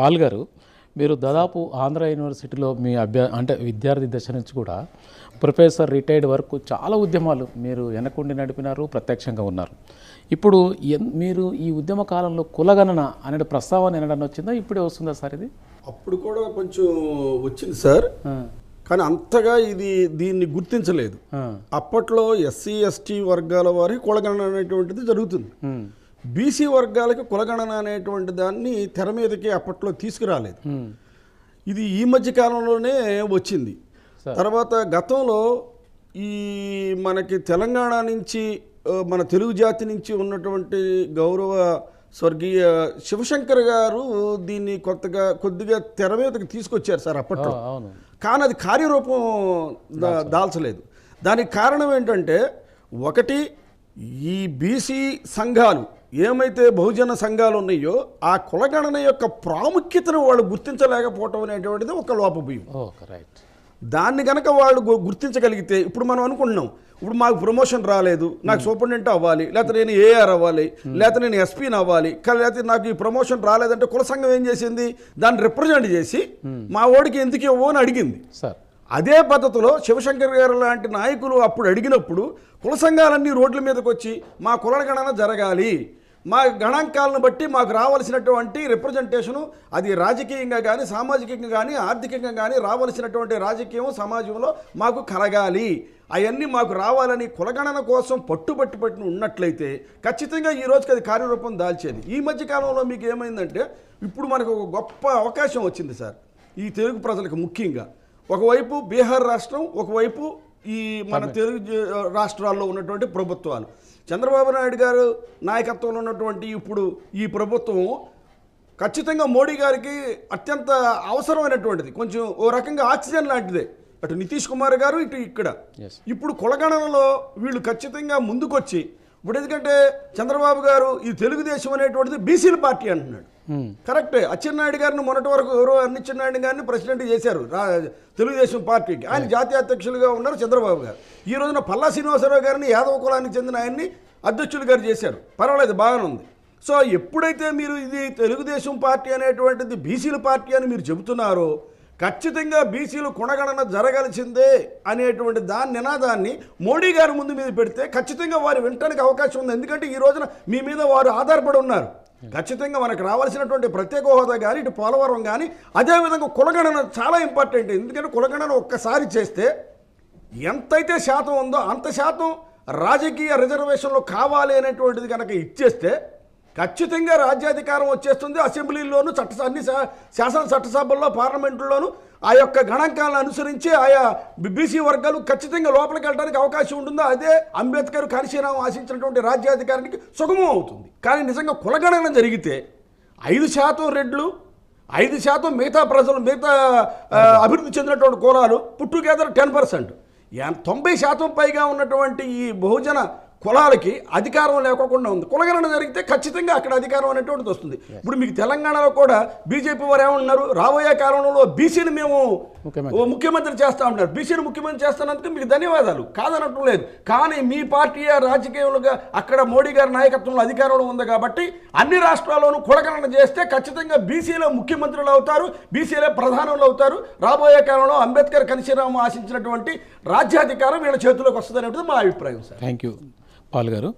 Paul గారు మీరు దాదాపు ఆంధ్ర యూనివర్సిటీలో మీ అభ్యా అంటే విద్యార్థి దశ నుంచి కూడా ప్రొఫెసర్ రిటైర్డ్ వరకు చాలా ఉద్యమాలు మీరు వెనకుండి నడిపినారు ప్రత్యక్షంగా ఉన్నారు. ఇప్పుడు ఎన్- మీరు ఈ ఉద్యమ కాలంలో కులగణన అనే ప్రస్తావన వినడానికి వచ్చిందా? ఇప్పుడే వస్తుందా సార్ ఇది? అప్పుడు కూడా కొంచెం వచ్చింది సార్. కానీ అంతగా ఇది దీన్ని గుర్తించలేదు. అప్పట్లో ఎస్సీ ఎస్టీ వర్గాల వారికి కులగణన అనేటువంటిది జరుగుతుంది. బీసీ వర్గాలకి కులగణన అనేటువంటి దాన్ని తెర మీదకి అప్పట్లో తీసుకురాలేదు. ఇది ఈ మధ్య కాలంలోనే వచ్చింది. తర్వాత గతంలో ఈ మనకి తెలంగాణ నుంచి మన తెలుగు జాతి నుంచి ఉన్నటువంటి గౌరవ స్వర్గీయ శివశంకర్ గారు దీన్ని కొత్తగా కొద్దిగా తెర మీదకి తీసుకొచ్చారు సార్ అప్పట్లో. కానీ అది కార్యరూపం దా- దాల్చలేదు. దానికి కారణం ఏంటంటే ఒకటి ఈ బీసీ సంఘాలు ఏమైతే బహుజన సంఘాలు ఉన్నాయో ఆ కులగణన యొక్క ప్రాముఖ్యతను వాళ్ళు గుర్తించలేకపోవటం అనేటువంటిది ఒక లోపభూయం రైట్ దాన్ని కనుక వాళ్ళు గుర్తించగలిగితే ఇప్పుడు మనం అనుకుంటున్నాం ఇప్పుడు మాకు ప్రమోషన్ రాలేదు నాకు సూపరింటెండెంట్ అవ్వాలి లేకపోతే నేను ఏఆర్ అవ్వాలి లేకపోతే నేను ఎస్పీని అవ్వాలి లేకపోతే నాకు ఈ ప్రమోషన్ రాలేదంటే కుల సంఘం ఏం చేసింది? దాన్ని రిప్రజెంట్ చేసి మా ఓడికి ఎందుకు ఇవ్వవు అని అడిగింది. సార్. అదే పద్ధతిలో శివశంకర్ గారు లాంటి నాయకులు అప్పుడు అడిగినప్పుడు కుల సంఘాలన్నీ రోడ్ల మీదకి వచ్చి మా కుల గణన జరగాలి. మా గణాంకాలను బట్టి మాకు రావాల్సినటువంటి రిప్రజెంటేషను అది రాజకీయంగా కానీ సామాజికంగా కానీ ఆర్థికంగా కానీ రావాల్సినటువంటి రాజకీయం సమాజంలో మాకు కలగాలి. అవన్నీ మాకు రావాలని కులగణన కోసం పట్టుబట్టి పట్టిన ఉన్నట్లయితే ఖచ్చితంగా ఈ రోజుకి అది కార్యరూపం దాల్చేది. ఈ మధ్య కాలంలో మీకు ఏమైందంటే ఇప్పుడు మనకు ఒక గొప్ప అవకాశం వచ్చింది సార్. ఈ తెలుగు ప్రజలకు ముఖ్యంగా. ఒకవైపు బీహార్ రాష్ట్రం ఒకవైపు ఈ మన తెలుగు రాష్ట్రాల్లో ఉన్నటువంటి ప్రభుత్వాలు. చంద్రబాబు నాయుడు గారు నాయకత్వంలో ఉన్నటువంటి ఇప్పుడు ఈ ప్రభుత్వం ఖచ్చితంగా మోడీ గారికి అత్యంత అవసరమైనటువంటిది. కొంచెం ఓ రకంగా ఆక్సిజన్ లాంటిదే. అటు నితీష్ కుమార్ గారు ఇటు ఇక్కడ. ఇప్పుడు కులగణనలో వీళ్ళు ఖచ్చితంగా ముందుకొచ్చి ఇప్పుడు ఎందుకంటే చంద్రబాబు గారు ఈ తెలుగుదేశం అనేటువంటిది బీసీల పార్టీ అంటున్నాడు. కరెక్టే. అచ్చెన్నాయుడు గారిని మొన్నటి వరకు ఎవరో అచ్చెన్నాయుడు గారిని ప్రెసిడెంట్ చేశారు. రా తెలుగుదేశం పార్టీకి. ఆయన జాతీయ అధ్యక్షులుగా ఉన్నారు చంద్రబాబు గారు. ఈ రోజున పల్లా శ్రీనివాసరావు గారిని యాదవ కులానికి చెందిన ఆయన్ని అధ్యక్షులు గారు చేశారు. పర్వాలేదు బాగానే ఉంది. సో ఎప్పుడైతే మీరు ఇది తెలుగుదేశం పార్టీ అనేటువంటిది బీసీల పార్టీ అని మీరు చెబుతున్నారో ఖచ్చితంగా బీసీలు కొనగణన జరగాల్సిందే అనేటువంటి దాని నినాదాన్ని మోడీ గారి ముందు మీద పెడితే ఖచ్చితంగా వారు వినటానికి అవకాశం ఉంది. ఎందుకంటే ఈ రోజున మీ మీద వారు ఆధారపడి ఉన్నారు. ఖచ్చితంగా మనకు రావాల్సినటువంటి ప్రత్యేక హోదా కానీ ఇటు పోలవరం కానీ అదేవిధంగా కులగణన చాలా ఇంపార్టెంట్ ఎందుకంటే కులగణన ఒక్కసారి చేస్తే ఎంతైతే శాతం ఉందో అంత శాతం రాజకీయ రిజర్వేషన్లు కావాలి అనేటువంటిది కనుక ఇచ్చేస్తే ఖచ్చితంగా రాజ్యాధికారం వచ్చేస్తుంది. అసెంబ్లీలోను చట్ట అన్ని శా- శాసన చట్టసభల్లో పార్లమెంటుల్లోనూ ఆ యొక్క గణాంకాలను అనుసరించి ఆయా బీసీ వర్గాలు ఖచ్చితంగా లోపలికి వెళ్ళడానికి అవకాశం ఉంటుందో అదే అంబేద్కర్ కాశీరాం ఆశించినటువంటి రాజ్యాధికారానికి సుగమం అవుతుంది. కానీ నిజంగా కులగణన జరిగితే ఐదు శాతం రెడ్లు ఐదు శాతం మిగతా ప్రజలు మిగతా అభివృద్ధి చెందినటువంటి కులాలు పుట్టుగెదర్ టెన్ పర్సెంట్. తొంభై శాతం పైగా ఉన్నటువంటి ఈ బహుజన కులాలకి అధికారం లేకోకుండా ఉంది. కులగణన జరిగితే ఖచ్చితంగా అక్కడ అధికారం అనేటువంటిది వస్తుంది. ఇప్పుడు మీకు తెలంగాణలో కూడా బీజేపీ వారు ఏమన్నారు రాబోయే కాలంలో బీసీని మేము ముఖ్యమంత్రి. ఓ ముఖ్యమంత్రి చేస్తా ఉంటారు బీసీని ముఖ్యమంత్రి చేస్తానందుకు మీకు ధన్యవాదాలు. కాదనటం లేదు. కానీ మీ పార్టీ రాజకీయాలుగా అక్కడ మోడీ గారి నాయకత్వంలో అధికారంలో ఉంది కాబట్టి అన్ని రాష్ట్రాల్లోనూ కులగణన చేస్తే ఖచ్చితంగా బీసీలో ముఖ్యమంత్రులు అవుతారు బీసీలే ప్రధానులు అవుతారు. రాబోయే కాలంలో అంబేద్కర్ కనిశీరాము ఆశించినటువంటి రాజ్యాధికారం వీళ్ళ చేతిలోకి వస్తుంది మా అభిప్రాయం సార్. థ్యాంక్ యూ పాల్ గారు.